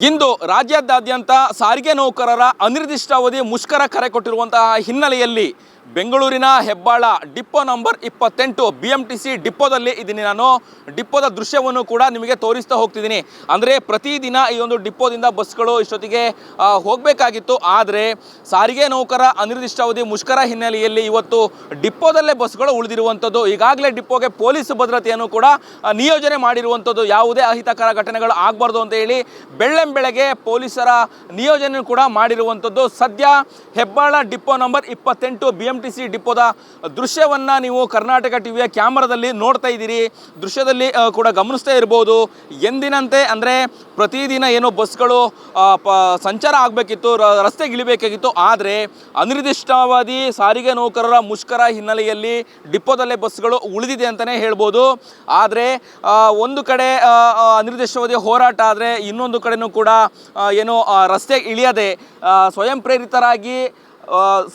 ಇಂದು ರಾಜ್ಯಾದ್ಯಂತ ಸಾರಿಗೆ ನೌಕರರ ಅನಿರ್ದಿಷ್ಟಾವಧಿ ಮುಷ್ಕರ ಕರೆ ಕೊಟ್ಟಿರುವಂತಹ ಹಿನ್ನೆಲೆಯಲ್ಲಿ ಬೆಂಗಳೂರಿನ ಹೆಬ್ಬಾಳ ಡಿಪೋ ನಂಬರ್ ಇಪ್ಪತ್ತೆಂಟು ಬಿ ಎಂ ಟಿ ಸಿ ಡಿಪೋದಲ್ಲಿ ಇದ್ದೀನಿ ನಾನು. ಡಿಪೋದ ದೃಶ್ಯವನ್ನು ಕೂಡ ನಿಮಗೆ ತೋರಿಸ್ತಾ ಹೋಗ್ತಿದ್ದೀನಿ. ಅಂದರೆ ಪ್ರತಿದಿನ ಈ ಒಂದು ಡಿಪೋದಿಂದ ಬಸ್ಗಳು ಇಷ್ಟೊತ್ತಿಗೆ ಹೋಗಬೇಕಾಗಿತ್ತು. ಆದರೆ ಸಾರಿಗೆ ನೌಕರ ಅನಿರ್ದಿಷ್ಟಾವಧಿ ಮುಷ್ಕರ ಹಿನ್ನೆಲೆಯಲ್ಲಿ ಇವತ್ತು ಡಿಪೋದಲ್ಲೇ ಬಸ್ಗಳು ಉಳಿದಿರುವಂಥದ್ದು. ಈಗಾಗಲೇ ಡಿಪೋಗೆ ಪೊಲೀಸ್ ಭದ್ರತೆಯನ್ನು ಕೂಡ ನಿಯೋಜನೆ ಮಾಡಿರುವಂಥದ್ದು. ಯಾವುದೇ ಅಹಿತಕರ ಘಟನೆಗಳು ಆಗಬಾರ್ದು ಅಂತ ಹೇಳಿ ಬೆಳ್ಳಂಬೆಳಗ್ಗೆ ಪೊಲೀಸರ ನಿಯೋಜನೆ ಕೂಡ ಮಾಡಿರುವಂಥದ್ದು. ಸದ್ಯ ಹೆಬ್ಬಾಳ ಡಿಪೋ ನಂಬರ್ ಇಪ್ಪತ್ತೆಂಟು ಬಿ ಎಂ ಟಿ ಸಿ ಡಿಪೋದ ದೃಶ್ಯವನ್ನು ನೀವು ಕರ್ನಾಟಕ ಟಿವಿಯ ಕ್ಯಾಮರಾದಲ್ಲಿ ನೋಡ್ತಾ ಇದ್ದೀರಿ. ದೃಶ್ಯದಲ್ಲಿ ಕೂಡ ಗಮನಿಸ್ತಾ ಇರ್ಬೋದು. ಎಂದಿನಂತೆ ಅಂದರೆ ಪ್ರತಿದಿನ ಏನೋ ಬಸ್ಗಳು ಪ, ಸಂಚಾರ ಆಗಬೇಕಿತ್ತು ರಸ್ತೆಗೆ ಇಳಿಬೇಕಾಗಿತ್ತು. ಆದರೆ ಅನಿರ್ದಿಷ್ಟಾವಧಿ ಸಾರಿಗೆ ನೌಕರರ ಮುಷ್ಕರ ಹಿನ್ನೆಲೆಯಲ್ಲಿ ಡಿಪೋದಲ್ಲೇ ಬಸ್ಗಳು ಉಳಿದಿದೆ ಅಂತಲೇ ಹೇಳ್ಬೋದು. ಆದರೆ ಒಂದು ಕಡೆ ಅನಿರ್ದಿಷ್ಟಾವಧಿ ಹೋರಾಟ ಆದರೆ ಇನ್ನೊಂದು ಕಡೆನೂ ಕೂಡ ಏನು ರಸ್ತೆ ಇಳಿಯದೆ ಸ್ವಯಂ ಪ್ರೇರಿತರಾಗಿ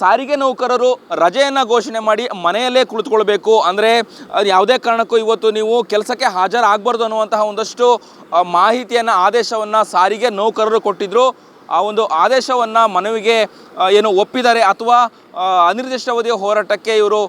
ಸಾರಿಗೆ ನೌಕರರು ರಜೆಯನ್ನು ಘೋಷಣೆ ಮಾಡಿ ಮನೆಯಲ್ಲೇ ಕುಳಿತುಕೊಳ್ಬೇಕು. ಅಂದರೆ ಅದು ಯಾವುದೇ ಕಾರಣಕ್ಕೂ ಇವತ್ತು ನೀವು ಕೆಲಸಕ್ಕೆ ಹಾಜರಾಗಬಾರ್ದು ಅನ್ನುವಂತಹ ಒಂದಷ್ಟು ಮಾಹಿತಿಯನ್ನು, ಆದೇಶವನ್ನು ಸಾರಿಗೆ ನೌಕರರು ಕೊಟ್ಟಿದ್ದರು ಆ ಒಂದು ಆದೇಶವನ್ನು ಮನವಿಗೆ ಏನು ಒಪ್ಪಿದ್ದಾರೆ ಅಥವಾ ಅನಿರ್ದಿಷ್ಟ ಅನಿರ್ದಿಷ್ಟಾವಧಿಯ ಹೋರಾಟಕ್ಕೆ ಇವರು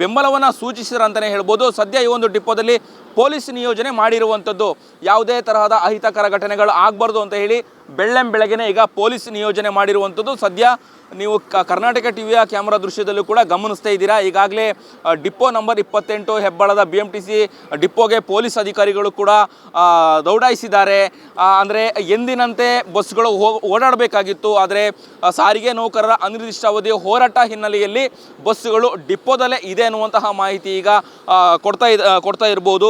ಬೆಂಬಲವನ್ನು ಸೂಚಿಸಿದ್ರು ಅಂತಲೇ ಹೇಳ್ಬೋದು. ಸದ್ಯ ಈ ಒಂದು ಡಿಪೋದಲ್ಲಿ ಪೊಲೀಸ್ ನಿಯೋಜನೆ ಮಾಡಿರುವಂಥದ್ದು ಯಾವುದೇ ತರಹದ ಅಹಿತಕರ ಘಟನೆಗಳು ಆಗಬಾರ್ದು ಅಂತ ಹೇಳಿ ಬೆಳ್ಳಂ ಬೆಳಗ್ಗೆ ಈಗ ಪೊಲೀಸ್ ನಿಯೋಜನೆ ಮಾಡಿರುವಂಥದ್ದು. ಸದ್ಯ ನೀವು ಕ, ಕರ್ನಾಟಕ ಟಿವಿಯ ಕ್ಯಾಮ್ರಾ ದೃಶ್ಯದಲ್ಲೂ ಕೂಡ ಗಮನಿಸ್ತಾ ಇದ್ದೀರಾ. ಈಗಾಗಲೇ ಡಿಪೋ ನಂಬರ್ ಇಪ್ಪತ್ತೆಂಟು ಹೆಬ್ಬಾಳದ ಬಿ ಎಂ ಟಿ ಸಿ ಡಿಪೋಗೆ ಪೊಲೀಸ್ ಅಧಿಕಾರಿಗಳು ಕೂಡ ದೌಡಾಯಿಸಿದ್ದಾರೆ. ಅಂದರೆ ಎಂದಿನಂತೆ ಬಸ್ಗಳು ಓಡಾಡಬೇಕಾಗಿತ್ತು. ಆದರೆ ಸಾರಿಗೆ ನೌಕರರ ಅನಿರ್ದಿಷ್ಟಾವಧಿ ಹೋರಾಟ ಹಿನ್ನೆಲೆಯಲ್ಲಿ ಬಸ್ಸುಗಳು ಡಿಪೋದಲ್ಲೇ ಇದೆ ಅನ್ನುವಂತಹ ಮಾಹಿತಿ ಈಗ ಕೊಡ್ತಾ ಇದ್ ಕೊಡ್ತಾ ಇರ್ಬೋದು.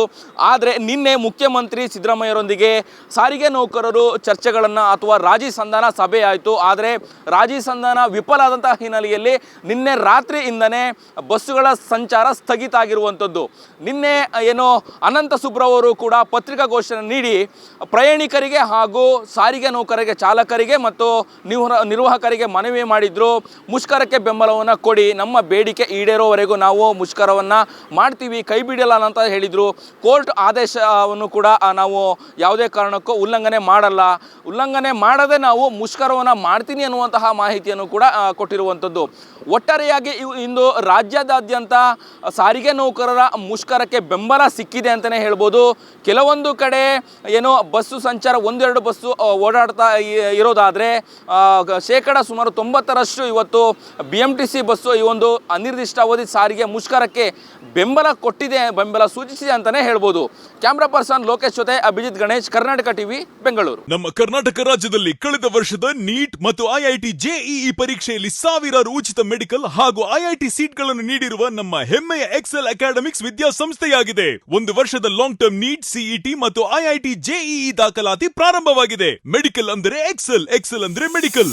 ಆದರೆ ನಿನ್ನೆ ಮುಖ್ಯಮಂತ್ರಿ ಸಿದ್ದರಾಮಯ್ಯರೊಂದಿಗೆ ಸಾರಿಗೆ ನೌಕರರು ಚರ್ಚೆಗಳನ್ನು ಅಥವಾ ರಾಜಿ ಸಂಧಾನ ಸಭೆ ಆಯಿತು ಆದರೆ ರಾಜಿ ಸಂಧಾನ ವಿಫಲ ಆದಂತಹ ಹಿನ್ನೆಲೆಯಲ್ಲಿ ನಿನ್ನೆ ರಾತ್ರಿಯಿಂದನೇ ಬಸ್ಸುಗಳ ಸಂಚಾರ ಸ್ಥಗಿತ ಆಗಿರುವಂಥದ್ದು. ನಿನ್ನೆ ಏನು ಅನಂತ ಸುಬ್ರವರು ಕೂಡ ಪತ್ರಿಕಾಗೋಷ್ಠಿಯನ್ನು ನೀಡಿ ಪ್ರಯಾಣಿಕರಿಗೆ ಹಾಗೂ ಸಾರಿಗೆ ನೌಕರರಿಗೆ, ಚಾಲಕರಿಗೆ ಮತ್ತು ನಿರ್ವಾಹಕರಿಗೆ ಮನವಿ ಮಾಡಿದ್ರು. ಮುಷ್ಕರಕ್ಕೆ ಬೆಂಬಲವನ್ನು ಕೊಡಿ. ನಮ್ಮ ಬೇಡಿಕೆ ಈಡೇರೋವರೆಗೂ ನಾವು ಮುಷ್ಕರವನ್ನು ಮಾಡ್ತೀವಿ. ಕೈ ಬಿಡಲ್ಲ ಅಂತ ಹೇಳಿದರು. ಕೋರ್ಟ್ ಆದೇಶವನ್ನು ಕೂಡ ನಾವು ಯಾವುದೇ ಕಾರಣಕ್ಕೂ ಉಲ್ಲಂಘನೆ ಮಾಡಲ್ಲ. ಉಲ್ಲಂಘನೆ ಮಾಡದೆ ನಾವು ಮುಷ್ಕರವನ್ನು ಮಾಡ್ತೀನಿ ಅನ್ನುವಂತಹ ಮಾಹಿತಿಯನ್ನು ಕೂಡ ಕೊಟ್ಟಿರುವಂಥದ್ದು. ಒಟ್ಟಾರೆಯಾಗಿ ಇಂದು ರಾಜ್ಯದಾದ್ಯಂತ ಸಾರಿಗೆ ನೌಕರರ ಮುಷ್ಕರಕ್ಕೆ ಬೆಂಬಲ ಸಿಕ್ಕಿದೆ ಅಂತಲೇ ಹೇಳ್ಬೋದು. ಕೆಲವೊಂದು ಕಡೆ ಏನೋ ಬಸ್ಸು ಸಂಚಾರ, ಒಂದೆರಡು ಬಸ್ಸು ಓಡಾಡ್ತಾ ಇರೋದಾದರೆ ಶೇಕಡ ಸುಮಾರು ತೊಂಬತ್ತರಷ್ಟು ಇವತ್ತು B M T C bus ಈ ಒಂದು ಅನಿರ್ದಿಷ್ಟಾವಧಿ ಸಾರಿಗೆ ಮುಷ್ಕರಕ್ಕೆ ಬೆಂಬಲ ಕೊಟ್ಟಿದೆ, ಬೆಂಬಲ ಸೂಚಿಸಿದೆ ಅಂತಲೇ ಹೇಳ್ಬೋದು. ಕ್ಯಾಮ್ರಾ ಪರ್ಸನ್ ಲೋಕೇಶ್ ಜೊತೆ ಅಭಿಜಿತ್ ಗಣೇಶ್, ಕರ್ನಾಟಕ ಟಿವಿ, ಬೆಂಗಳೂರು. ನಮ್ಮ ಕರ್ನಾಟಕ ರಾಜ್ಯದಲ್ಲಿ ಕಳೆದ ವರ್ಷದ ನೀಟ್ ಮತ್ತು ಐಐಟಿ ಜೆಇಇ ಪರೀಕ್ಷೆಯಲ್ಲಿ ಸಾವಿರಾರು ಉಚಿತ ಮೆಡಿಕಲ್ ಹಾಗೂ ಐಐಟಿ ಸೀಟ್ಗಳನ್ನು ನೀಡಿರುವ ನಮ್ಮ ಹೆಮ್ಮೆಯ ಎಕ್ಸೆಲ್ ಅಕಾಡೆಮಿಕ್ಸ್ ವಿದ್ಯಾಸಂಸ್ಥೆಯಾಗಿದೆ. ಒಂದು ವರ್ಷದ ಲಾಂಗ್ ಟರ್ಮ್ ನೀಟ್, ಸಿಇಟಿ ಮತ್ತು ಐಐಟಿ ಜೆಇಇ ದಾಖಲಾತಿ ಪ್ರಾರಂಭವಾಗಿದೆ. ಮೆಡಿಕಲ್ ಅಂದರೆ ಎಕ್ಸೆಲ್ ಎಕ್ಸೆಲ್ ಅಂದ್ರೆ ಮೆಡಿಕಲ್.